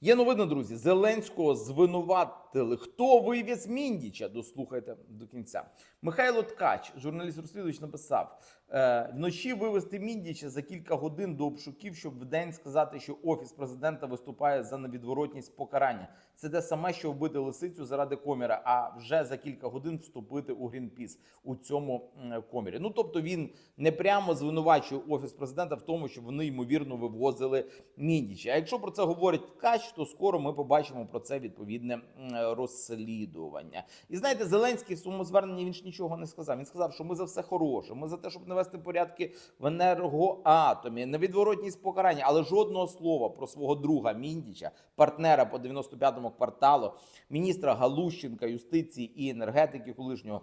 Є новини, друзі. Зеленського звинуватили. Хто вивіз Міндіча? Дослухайте до кінця. Михайло Ткач, журналіст розслідувач, написав: е, вночі вивезти Міндіча за кілька годин до обшуків, щоб вдень сказати, що офіс президента виступає за невідворотність покарання. Це те саме, що вбити лисицю заради коміра, а вже за кілька годин вступити у Грінпіс у цьому комірі. Ну тобто він не прямо звинувачує офіс президента в тому, що вони ймовірно вивозили Міндіча. А якщо про це говорить Ткач, то скоро ми побачимо про це відповідне розслідування. І знаєте, Зеленський в своєму зверненні він ж нічого не сказав. Він сказав, що ми за все хороше. Ми за те, щоб навести порядки в енергоатомі, невідворотність покарання, але жодного слова про свого друга Міндіча, партнера по 95-му кварталу, міністра Галущенка, юстиції і енергетики колишнього,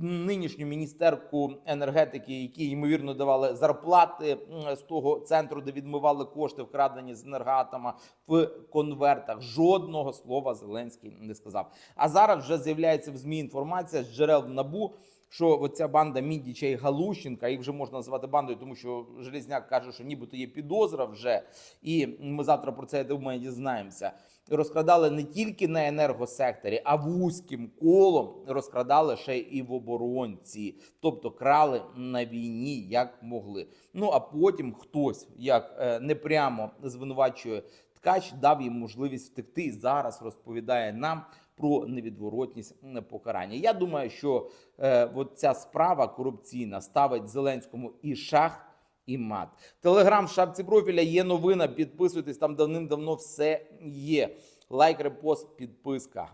нинішню міністерку енергетики, які ймовірно давали зарплати з того центру, де відмивали кошти, вкрадені з енергоатома в конвертах. Жодного слова Зеленський не сказав. А зараз вже з'являється в змі інформація з джерел набу. Що оця банда Міндіча і Галущенка, їх вже можна назвати бандою, тому що Железняк каже, що нібито є підозра вже, і ми завтра про це думаю, дізнаємося. Розкрадали не тільки на енергосекторі, а вузьким колом розкрадали ще і в оборонці, тобто крали на війні як могли. Ну а потім хтось, як е, непрямо звинувачує ткач, дав їм можливість втекти і зараз розповідає нам про невідворотність покарання. Я думаю, що е, от ця справа корупційна ставить Зеленському і шах. І мат. Телеграм в шапці профіля є новина. Підписуйтесь, там давним-давно все є. Лайк, репост, підписка.